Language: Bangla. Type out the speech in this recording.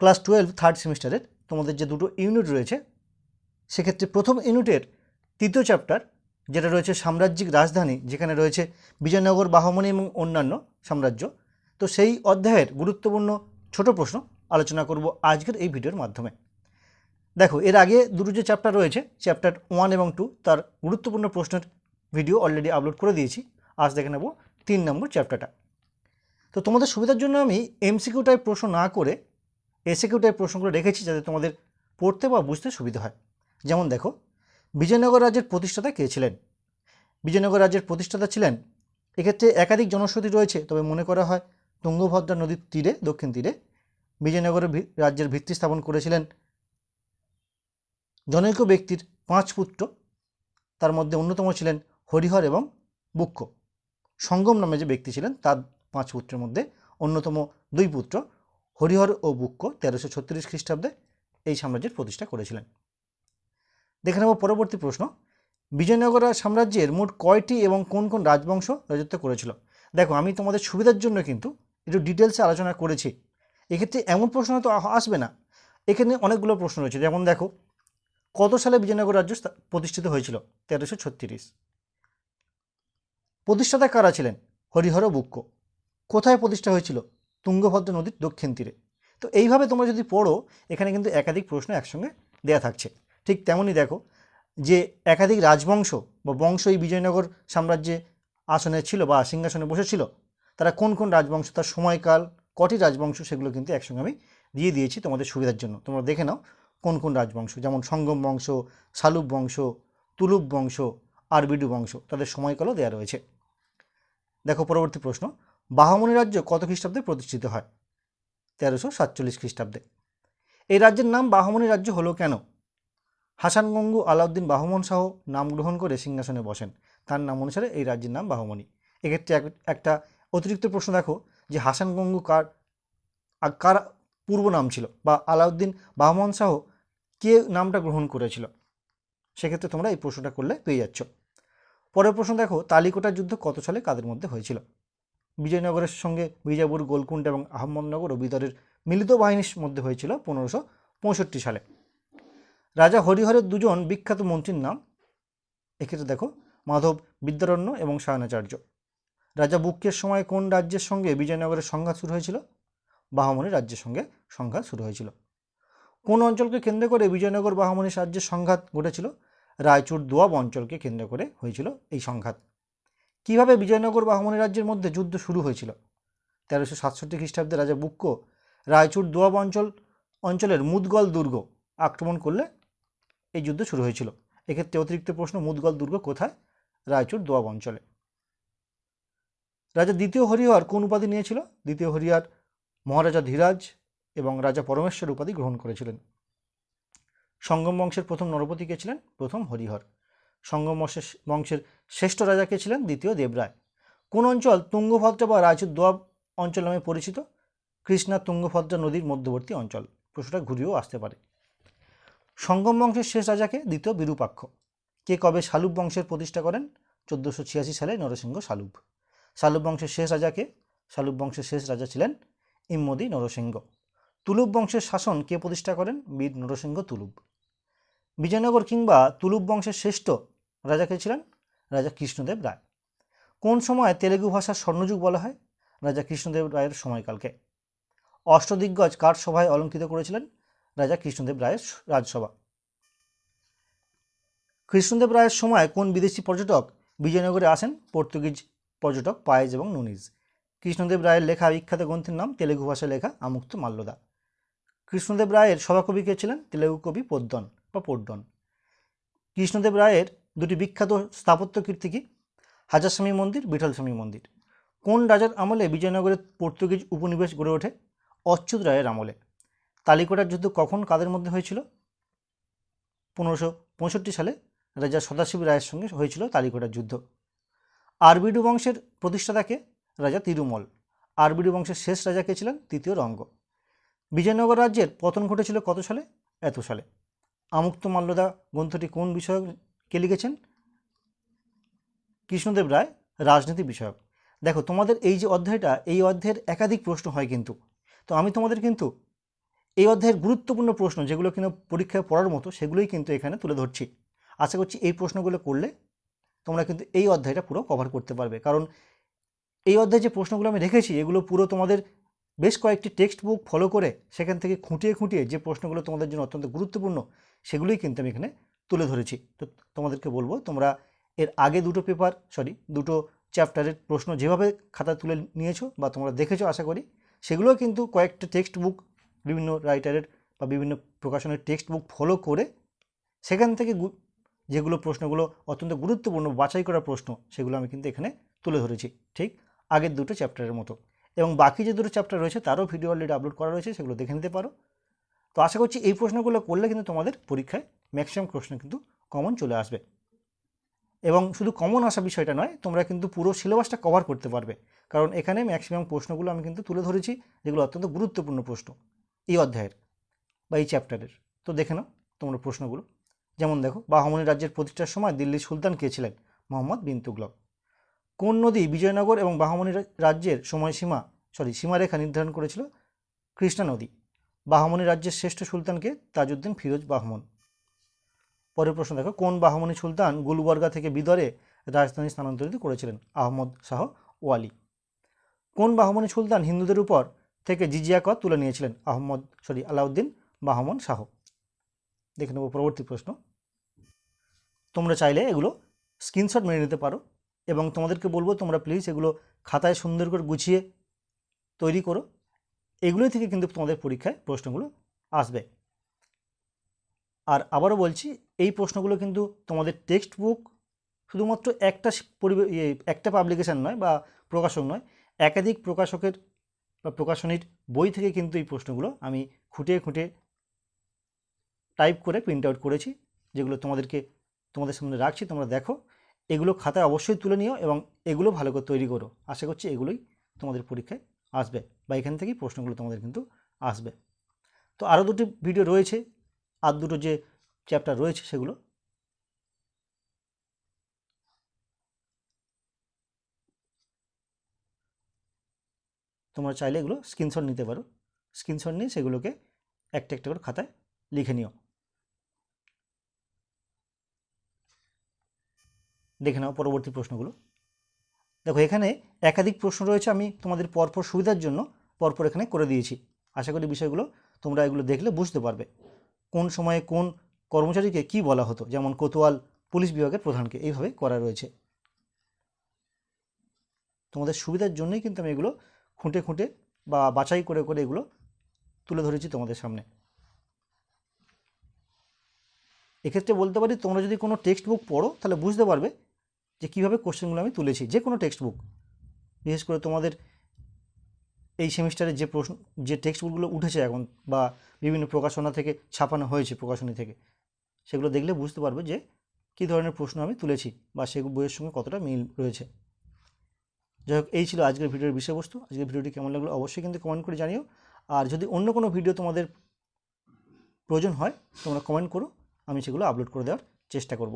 ক্লাস টুয়েলভ থার্ড সেমিস্টারের তোমাদের যে দুটো ইউনিট রয়েছে, সেক্ষেত্রে প্রথম ইউনিটের তৃতীয় চ্যাপ্টার, যেটা রয়েছে সাম্রাজ্যিক রাজধানী, যেখানে রয়েছে বিজয়নগর বাহমনি এবং অন্যান্য সাম্রাজ্য। তো সেই অধ্যায়ের গুরুত্বপূর্ণ ছোট প্রশ্ন আলোচনা করব আজকের এই ভিডিওর মাধ্যমে। দেখো, এর আগে দুটো যে চ্যাপ্টার রয়েছে, চ্যাপ্টার ওয়ান এবং টু, তার গুরুত্বপূর্ণ প্রশ্নের ভিডিও অলরেডি আপলোড করে দিয়েছি। আজ দেখে নেব তিন নম্বর চ্যাপ্টারটা। তো তোমাদের সুবিধার জন্য আমি এমসিকিউ টাইপ প্রশ্ন না করে এসিকিউ টাইপ প্রশ্নগুলো রেখেছি যাতে তোমাদের পড়তে বা বুঝতে সুবিধা হয়। যেমন দেখো, বিজয়নগর রাজ্যের প্রতিষ্ঠাতা কে ছিলেন? বিজয়নগর রাজ্যের প্রতিষ্ঠাতা ছিলেন, এক্ষেত্রে একাধিক জনশ্রুতি রয়েছে, তবে মনে করা হয় তুঙ্গভদ্রা নদীর তীরে, দক্ষিণ তীরে বিজয়নগরের রাজ্যের ভিত্তি স্থাপন করেছিলেন জনৈক ব্যক্তির পাঁচ পুত্র, তার মধ্যে অন্যতম ছিলেন হরিহর এবং বুক্ষ সঙ্গম নামে যে ব্যক্তি ছিলেন, তার পাঁচ পুত্রের মধ্যে অন্যতম দুই পুত্র হরিহর ও বুক্ষ তেরোশো ছত্রিশ খ্রিস্টাব্দে এই সাম্রাজ্যের প্রতিষ্ঠা করেছিলেন। দেখে নেব পরবর্তী প্রশ্ন। বিজয়নগর সাম্রাজ্যের মোট কয়টি এবং কোন কোন রাজবংশ রাজত্ব করেছিল? দেখো, আমি তোমাদের সুবিধার জন্য কিন্তু একটু ডিটেলসে আলোচনা করেছি। এক্ষেত্রে এমন প্রশ্ন তো আসবে না। এখানে অনেকগুলো প্রশ্ন রয়েছে। যেমন দেখো, কত সালে বিজয়নগর রাজ্য প্রতিষ্ঠিত হয়েছিল? তেরোশো ছত্রিশ। প্রতিষ্ঠাতা কারা ছিলেন? হরিহর বুক্ক। কোথায় প্রতিষ্ঠা হয়েছিল? তুঙ্গভদ্রা নদীর দক্ষিণ তীরে। তো এইভাবে তোমরা যদি পড়ো, এখানে কিন্তু একাধিক প্রশ্ন একসঙ্গে দেয়া থাকছে। ঠিক তেমনই দেখো যে একাধিক রাজবংশ বা বংশ এই বিজয়নগর সাম্রাজ্যে আসনে ছিল বা সিংহাসনে বসেছিল, তারা কোন কোন রাজবংশ, তার সময়কাল, কটি রাজবংশ সেগুলো কিন্তু একসঙ্গে আমি দিয়ে দিয়েছি তোমাদের সুবিধার জন্য। তোমরা দেখে নাও কোন কোন রাজবংশ, যেমন সঙ্গম বংশ শালুক বংশ, তুলুপ বংশ, আরবিডু বংশ, তাদের সময়কালও দেওয়া রয়েছে। দেখো পরবর্তী প্রশ্ন। বাহামনি রাজ্য কত খ্রিস্টাব্দে প্রতিষ্ঠিত হয়? তেরোশো সাতচল্লিশ খ্রিস্টাব্দে। এই রাজ্যের নাম বাহমনি রাজ্য হলো কেন? হাসান গঙ্গু আলাউদ্দিন বাহমন শাহ নাম গ্রহণ করে সিংহাসনে বসেন। তার নাম অনুসারে এই রাজ্যের নাম বাহমনি। এক্ষেত্রে এক- একটা অতিরিক্ত প্রশ্ন দেখো যে হাসান গঙ্গু কার কার পূর্ব নাম ছিল বা আলাউদ্দিন বাহমন শাহ কে নামটা গ্রহণ করেছিল? সেক্ষেত্রে তোমরা এই প্রশ্নটা করলে পেয়ে যাচ্ছ। পরের প্রশ্ন দেখো তালিকোটার যুদ্ধ কত সালে কাদের মধ্যে হয়েছিল? বিজয়নগরের সঙ্গে বিজাপুর, গোলকুণ্ড এবং আহমদনগর ও বিদরের মিলিত বাহিনীর মধ্যে হয়েছিল পনেরোশো পঁয়ষট্টি সালে। রাজা হরিহরের দুজন বিখ্যাত মন্ত্রীর নাম। এক্ষেত্রে দেখো, মাধব বিদ্যারণ্য এবং সায়নাচার্য রাজা বুক্কের সময় কোন রাজ্যের সঙ্গে বিজয়নগরের সংঘাত শুরু হয়েছিল? বাহমনি রাজ্যের সঙ্গে সংঘাত শুরু হয়েছিল। কোন অঞ্চলকে কেন্দ্র করে বিজয়নগর বাহমনি রাজ্যের সংঘাত ঘটেছিল? রায়চুর দোয়াব অঞ্চলকে কেন্দ্র করে হয়েছিল এই সংঘাত। কীভাবে বিজয়নগর বাহমনি রাজ্যের মধ্যে যুদ্ধ শুরু হয়েছিল? তেরোশো সাতষট্টি খ্রিস্টাব্দে রাজা বুক্ক রায়চুর দোয়াব অঞ্চল, অঞ্চলের মুদগল দুর্গ আক্রমণ করলে এই যুদ্ধ শুরু হয়েছিল। এক্ষেত্রে অতিরিক্ত প্রশ্ন, মুদগল দুর্গ কোথায়? রায়চুর দোয়াব অঞ্চলে। রাজা দ্বিতীয় হরিহর কোন উপাধি নিয়েছিল? দ্বিতীয় হরিহর মহারাজা ধীরাজ এবং রাজা পরমেশ্বর উপাধি গ্রহণ করেছিলেন। সঙ্গম বংশের প্রথম নরপতি কে ছিলেন? প্রথম হরিহর। সঙ্গম বংশের শ্রেষ্ঠ রাজা কে ছিলেন? দ্বিতীয় দেবরায়। কোন অঞ্চল তুঙ্গভদ্রা বা রায়চুর দোয়াব অঞ্চল নামে পরিচিত? কৃষ্ণা তুঙ্গভদ্রা নদীর মধ্যবর্তী অঞ্চল। প্রশ্নটা ঘুরিয়েও আসতে পারে। সঙ্গম বংশের শেষ রাজাকে দ্বিতীয় বিরূপাক্ষ। কে কবে শালুব বংশের প্রতিষ্ঠা করেন? চোদ্দোশো ছিয়াশি সালে নরসিংহ শালুব। শালুব বংশের শেষ রাজাকে শালুব বংশের শেষ রাজা ছিলেন ইম্মদি নরসিংহ। তুলুব বংশের শাসন কে প্রতিষ্ঠা করেন? বীর নরসিংহ তুলুব। বিজয়নগর কিংবা তুলুব বংশের শ্রেষ্ঠ রাজা কে ছিলেন রাজা কৃষ্ণদেব রায়। কোন সময় তেলেগু ভাষার স্বর্ণযুগ বলা হয়? রাজা কৃষ্ণদেব রায়ের সময়কালকে। অষ্টদিগ্গজ কার সভায় অলঙ্কৃত করেছিলেন? রাজা কৃষ্ণদেব রায়ের রাজসভা। কৃষ্ণদেব রায়ের সময় কোন বিদেশি পর্যটক বিজয়নগরে আসেন? পর্তুগিজ পর্যটক পায়েজ এবং নুনিজ। কৃষ্ণদেব রায়ের লেখা বিখ্যাত গ্রন্থের নাম তেলেগু ভাষায় লেখা আমুক্ত মাল্যদা। কৃষ্ণদেব রায়ের সভাকবি কে ছিলেন? তেলেগু কবি পোদ্দন বা পোড্ডন কৃষ্ণদেব রায়ের দুটি বিখ্যাত স্থাপত্য কীর্তি কি? হাজারস্বামী মন্দির বিঠলস্বামী মন্দির। কোন রাজার আমলে বিজয়নগরের পর্তুগিজ উপনিবেশ গড়ে ওঠে? অচ্যুত রায়ের আমলে। তালিকোটার যুদ্ধ কখন কাদের মধ্যে হয়েছিল? পনেরোশো পঁয়ষট্টি সালে রাজা সদাশিব রায়ের সঙ্গে হয়েছিল তালিকোটার যুদ্ধ। আরবিডু বংশের প্রতিষ্ঠাতাকে রাজা তিরুমল। আরবিডু বংশের শেষ রাজা কে ছিলেন? তৃতীয় রঙ্গ। বিজয়নগর রাজ্যের পতন ঘটেছিল কত সালে? এত সালে। আমুক্ত মাল্যদা গ্রন্থটি কোন বিষয়ক কে লিখেছেন? কৃষ্ণদেব রায়, রাজনীতি বিষয়ক। দেখো, তোমাদের এই যে অধ্যায়টা, এই অধ্যায়ের একাধিক প্রশ্ন হয় কিন্তু। তো আমি তোমাদের কিন্তু এই অধ্যায়ের গুরুত্বপূর্ণ প্রশ্ন, যেগুলো কিনা পরীক্ষায় পড়ার মতো, সেগুলোই কিন্তু এখানে তুলে ধরছি। আশা করছি এই প্রশ্নগুলো করলে তোমরা কিন্তু এই অধ্যায়টা পুরো কভার করতে পারবে। কারণ এই অধ্যায়ে যে প্রশ্নগুলো আমি রেখেছি, এগুলো পুরো তোমাদের বেশ কয়েকটি টেক্সট বুক ফলো করে, সেখান থেকে খুঁটিয়ে খুঁটিয়ে যে প্রশ্নগুলো তোমাদের জন্য অত্যন্ত গুরুত্বপূর্ণ, সেগুলোই কিন্তু আমি এখানে তুলে ধরেছি। তো তোমাদেরকে বলব, তোমরা এর আগে দুটো পেপার সরি দুটো চ্যাপ্টারের প্রশ্ন যেভাবে খাতা তুলে নিয়েছো বা তোমরা দেখেছ, আশা করি, সেগুলো কিন্তু কয়েকটা টেক্সট বুক বিভিন্ন রাইটারের বা বিভিন্ন প্রকাশনের টেক্সট বুক ফলো করে সেখান থেকে যেগুলো প্রশ্নগুলো অত্যন্ত গুরুত্বপূর্ণ, বাছাই করা প্রশ্ন, সেগুলো আমি কিন্তু এখানে তুলে ধরেছি, ঠিক আগের দুটো চ্যাপ্টারের মতো। এবং বাকি যে দুটো চ্যাপ্টার রয়েছে, তারও ভিডিও অলরেডি আপলোড করা রয়েছে, সেগুলো দেখে নিতে পারো। তো আশা করছি এই প্রশ্নগুলো করলে কিন্তু তোমাদের পরীক্ষায় ম্যাক্সিমাম প্রশ্ন কিন্তু কমন চলে আসবে। এবং শুধু কমন আসা বিষয়টা নয়, তোমরা কিন্তু পুরো সিলেবাসটা কভার করতে পারবে। কারণ এখানে ম্যাক্সিমাম প্রশ্নগুলো আমি কিন্তু তুলে ধরেছি, যেগুলো অত্যন্ত গুরুত্বপূর্ণ প্রশ্ন এই অধ্যায়ের বা এই চ্যাপ্টারের তো দেখে নাও তোমরা প্রশ্নগুলো। যেমন দেখো বাহমনি রাজ্যের প্রতিষ্ঠার সময় দিল্লির সুলতান কে ছিলেন? মোহাম্মদ বিন তুগলক। কোন নদী বিজয়নগর এবং বাহমনি রাজ্যের সময়সীমা সরি সীমারেখা নির্ধারণ করেছিল? কৃষ্ণা নদী। বাহমনি রাজ্যের শ্রেষ্ঠ সুলতানকে তাজউদ্দিন ফিরোজ বাহমন পরের প্রশ্ন দেখো, কোন বাহমনি সুলতান গুলবর্গা থেকে বিদরে রাজধানী স্থানান্তরিত করেছিলেন? আহমদ শাহ ওয়ালি। কোন বাহমনি সুলতান হিন্দুদের উপর থেকে জিজিয়া কর তুলে নিয়েছিলেন? আহমদ, সরি, আলাউদ্দিন বাহমন শাহ। দেখে নেব পরবর্তী প্রশ্ন। তোমরা চাইলে এগুলো স্ক্রিনশট মেনে নিতে পারো এবং তোমাদেরকে বলব, তোমরা প্লিজ এগুলো খাতায় সুন্দর করে গুছিয়ে তৈরি করো। এগুলোই থেকে কিন্তু তোমাদের পরীক্ষায় প্রশ্নগুলো আসবে। আর আবারও বলছি এই প্রশ্নগুলো কিন্তু তোমাদের টেক্সট বুক শুধুমাত্র একটা ইয়ে, একটা পাবলিকেশান নয় বা প্রকাশক নয় একাধিক প্রকাশকের বা প্রকাশনীর বই থেকে কিন্তু এই প্রশ্নগুলো আমি খুঁটিয়ে খুঁটে টাইপ করে প্রিন্ট আউট করেছি যেগুলো তোমাদেরকে তোমাদের সামনে রাখছি তোমরা দেখো। এগুলো খাতায় অবশ্যই তুলে নিও এবং এগুলো ভালো করে তৈরি করো। আশা করছি এগুলোই তোমাদের পরীক্ষায় আসবে বা এখান থেকেই প্রশ্নগুলো তোমাদের কিন্তু আসবে। তো আরও দুটি ভিডিও রয়েছে আর দুটো যে চ্যাপ্টার রয়েছে সেগুলো তোমরা চাইলে এগুলো স্ক্রিনশট নিতে পারো। স্ক্রিনশট নিয়ে সেগুলোকে একটা একটা করে খাতায় লিখে নিও। দেখে নাও পরবর্তী প্রশ্নগুলো। দেখো, এখানে একাধিক প্রশ্ন রয়েছে, আমি তোমাদের পরপর সুবিধার জন্য পরপর এখানে করে দিয়েছি। আশা করি বিষয়গুলো তোমরা এগুলো দেখলে বুঝতে পারবে। কোন সময়ে কোন কর্মচারীকে কি বলা হতো? যেমন কোতোয়াল পুলিশ বিভাগের প্রধানকে এইভাবে করা রয়েছে। তোমাদের সুবিধার জন্যই কিন্তু আমি এগুলো খুঁটে খুঁটে বা বাছাই করে করে এগুলো তুলে ধরেছি তোমাদের সামনে। এক্ষেত্রে বলতে পারি, তোমরা যদি কোনো টেক্সট বুক পড়ো, তাহলে বুঝতে পারবে যে কীভাবে কোশ্চেনগুলো আমি তুলেছি। যে কোনো টেক্সট বুক বিশেষ করে তোমাদের এই সেমিস্টারে যে প্রশ্ন, যে টেক্সট বুকগুলো উঠেছে এখন বা বিভিন্ন প্রকাশনা থেকে ছাপানো হয়েছে প্রকাশনী থেকে, সেগুলো দেখলে বুঝতে পারবে যে কী ধরনের প্রশ্ন আমি তুলেছি বা সে বইয়ের সঙ্গে কতটা মিল রয়েছে। যাই হোক, এই ছিল আজকের ভিডিওর বিষয়বস্তু। আজকের ভিডিওটি কেমন লাগল অবশ্যই কিন্তু কমেন্ট করে জানিও। আর যদি অন্য কোনো ভিডিও তোমাদের প্রয়োজন হয়, তোমরা কমেন্ট করো, আমি সেগুলো আপলোড করে দেওয়ার চেষ্টা করব।